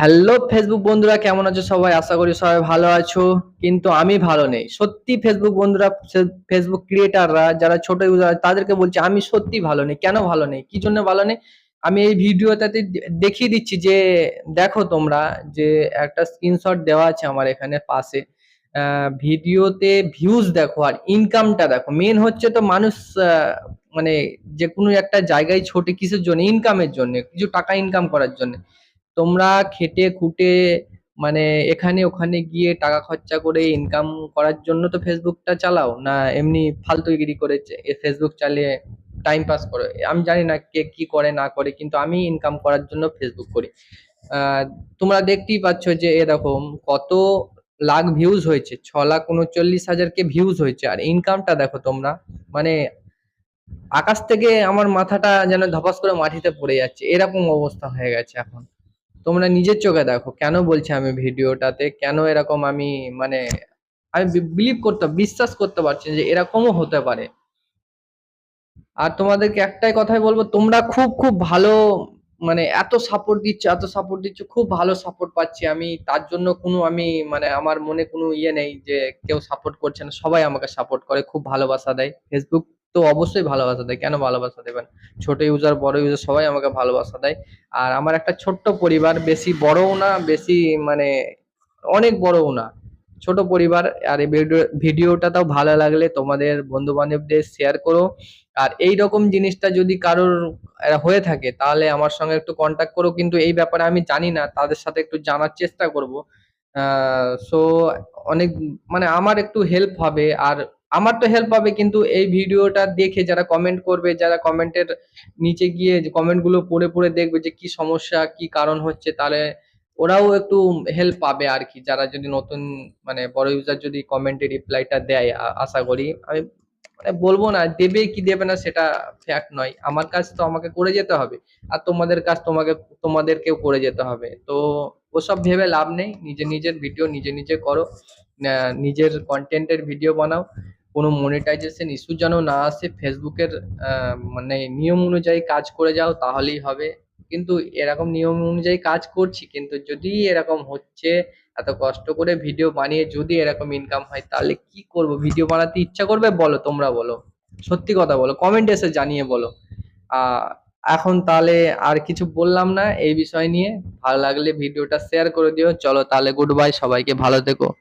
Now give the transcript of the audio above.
Hello Facebook বন্ধুরা, কেমন আছো সবাই? আশা করি সবাই ভালো আছো। কিন্তু আমি ভালো নেই। সত্যি ফেসবুক বন্ধুরা ফেসবুক ক্রিয়েটাররা যারা ছোট ইউজার তাদেরকে বলছি, আমি সত্যি ভালো নেই। কেন ভালো নেই? কি জন্য ভালো নেই? আমি এই ভিডিওটাতে দেখিয়ে দিচ্ছি যে, দেখো তোমরা যে, একটা স্ক্রিনশট দেওয়া আছে আমার এখানে পাশে। ভিডিওতে ভিউজ দেখো আর ইনকামটা দেখো। মেন হচ্ছে তো মানুষ মানে যে কোনো একটা জায়গায় ছোটে, কিসের জন্য? ইনকামের জন্য, কিছু টাকা ইনকাম করার জন্য। তোমরা খেটে খুঁটে মানে এখানে ওখানে গিয়ে টাকা খরচা করে ইনকাম করার জন্য তো ফেসবুকটা চালাও, না এমনি ফালতুগিরি করে ফেসবুক চালিয়ে টাইম পাস করো। আমি জানি না কে কি করে, না করে, কিন্তু আমি ইনকাম করার জন্য ফেসবুক করি। তোমরা দেখতেই পাচ্ছ যে এরকম কত লাখ ভিউজ হয়েছে, ছ লাখ উনচল্লিশ হাজার কে ভিউজ হয়েছে। আর ইনকামটা দেখো তোমরা মানে আকাশ থেকে আমার মাথাটা যেন ধপাস করে মাটিতে পড়ে যাচ্ছে। এরকম অবস্থা হয়ে গেছে এখন। তোমরা নিজের চোখে দেখো, কেন বলছি আমি ভিডিওটাতে, কেন এরকম আমি মানে আমি বিলিভ করতে, বিশ্বাস করতে পারছি যে এরকমও হতে পারে। আর তোমাদেরকে একটাই কথাই বলব, তোমরা খুব খুব ভালো মানে এত সাপোর্ট দিচ্ছ, এত সাপোর্ট দিচ্ছ, খুব ভালো সাপোর্ট পাচ্ছি আমি, তার জন্য কোনো আমি মানে আমার মনে কোনো ইয়ে নেই যে কেউ সাপোর্ট করছে না, সবাই আমাকে সাপোর্ট করে, খুব ভালোবাসা দেয় ফেসবুক তো অবশ্যই ভালোবাসা দেয়। কেন ভালোবাসা দেবেন? ছোট ইউজার বড় ইউজার সবাই আমাকে ভালোবাসা দেয়। আর আমার একটা ছোট্ট পরিবার, বেশি বড়ও না, বেশি মানে অনেক বড়ও না। ছোট পরিবার, আর এই ভিডিও ভিডিওটা তাও ভালো লাগলে তোমাদের বন্ধু বান্ধবদের শেয়ার করো। আর এই রকম জিনিসটা যদি কারোর হয়ে থাকে, তাহলে আমার সঙ্গে একটু কন্ট্যাক্ট করো। কিন্তু এই ব্যাপারে আমি জানি না, তাদের সাথে একটু জানার চেষ্টা করব। সো অনেক মানে আমার একটু হেল্প হবে। আর আমার তো হেল্প হবে কিন্তু এই ভিডিওটা দেখে যারা কমেন্ট করবে, যারা কমেন্টের নিচে গিয়ে কমেন্টগুলো পড়ে পড়ে দেখবে যে কি সমস্যা, কি কারণ হচ্ছে, তাহলে ওরাও একটু হেল্প পাবে আর কি। যারা যদি নতুন মানে বড় ইউজার যদি কমেন্টে রিপ্লাইটা দেয় আশা করি। আমি মানে বলব না, দেবে কি দেবে না সেটা ফ্যাক্ট নয়। আমার কাজ তো আমাকে করে যেতে হবে, আর তোমাদের কাজ তোমাকে, তোমাদেরকেও করে যেতে হবে। তো ওসব ভেবে লাভ নেই। নিজে নিজের ভিডিও নিজে নিজে করো। নিজের কন্টেন্টের ভিডিও বানাও। কোনো মনিটাইজেশন ইস্যু যেন না আসে ফেসবুকের মানে নিয়ম অনুযায়ী কাজ করে যাও তাহলেই হবে। কিন্তু এরকম নিয়ম অনুযায়ী কাজ করছি, কিন্তু যদি এরকম হচ্ছে, এত কষ্ট করে ভিডিও বানিয়ে যদি এরকম ইনকাম হয়, তাহলে কি করব? ভিডিও বানাতে ইচ্ছা করবে? বলো, তোমরা বলো। সত্যি কথা বলো কমেন্ট এসে জানিয়ে বলো। এখন তাহলে আর কিছু বললাম না, এই বিষয় নিয়ে। ভালো লাগলে ভিডিওটা শেয়ার করে দিও। চলো তাহলে গুড বাই সবাইকে ভালো থেকো।